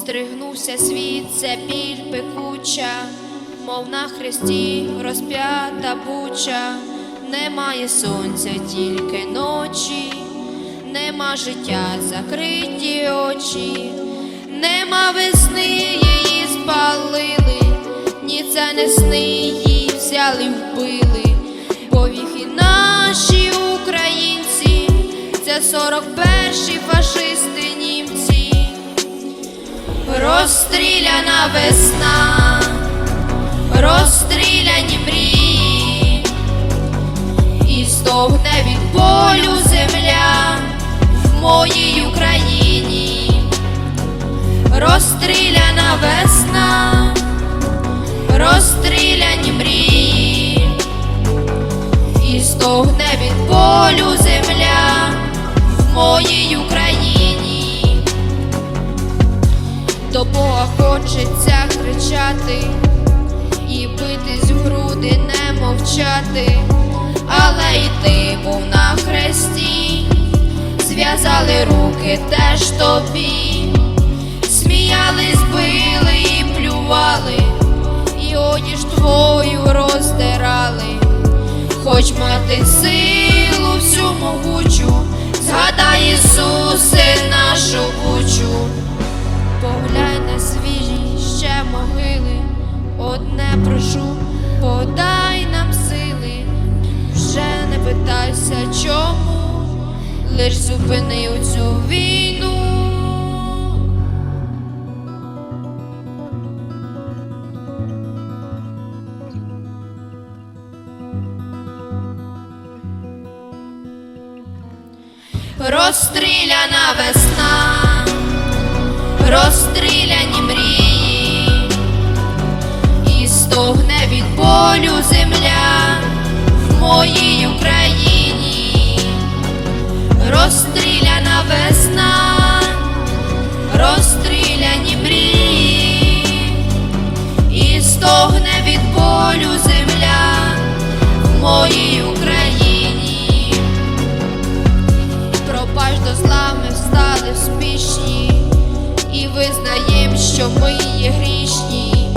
Здригнувся світ, це біль пекуча, мов на хресті розп'ята буча, немає сонця, тільки ночі, нема життя, закриті очі, нема весни, її спалили, ні це не сни, її взяли, вбили, повіхи наші українці, це 41-ші фашисти. німці. Розстріляна весна, розстріляні мрії, і стогне від болю земля в моїй Україні, розстріляна весна, розстріляні мрії, і стогне від болю земля До Бога хочеться кричати і битись в груди, не мовчати, але йти був на хресті, зв'язали руки теж тобі, сміялись, били і плювали, і одіж твою роздирали, хоч мати силу всю могучу, згадай Ісусе нашу подай нам сили, вже не питайся чому, лиш зупини цю війну. Розстріляна весна розстріляні мрії, в моїй Україні. Пропаж до зла ми встали спішні і визнаєм, що ми є грішні.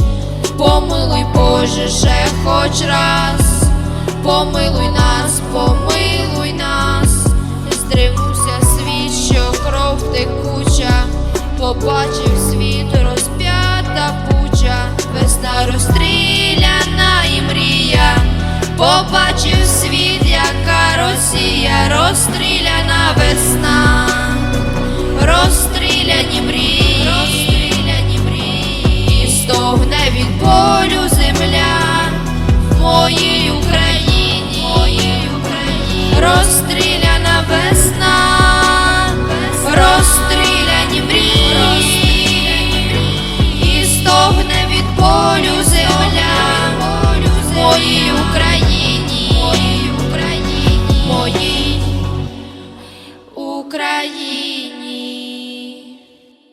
Помилуй, Боже, ще хоч раз, помилуй нас, помилуй нас, здривнувся світ, що кров текуча, побачив від болю земля. В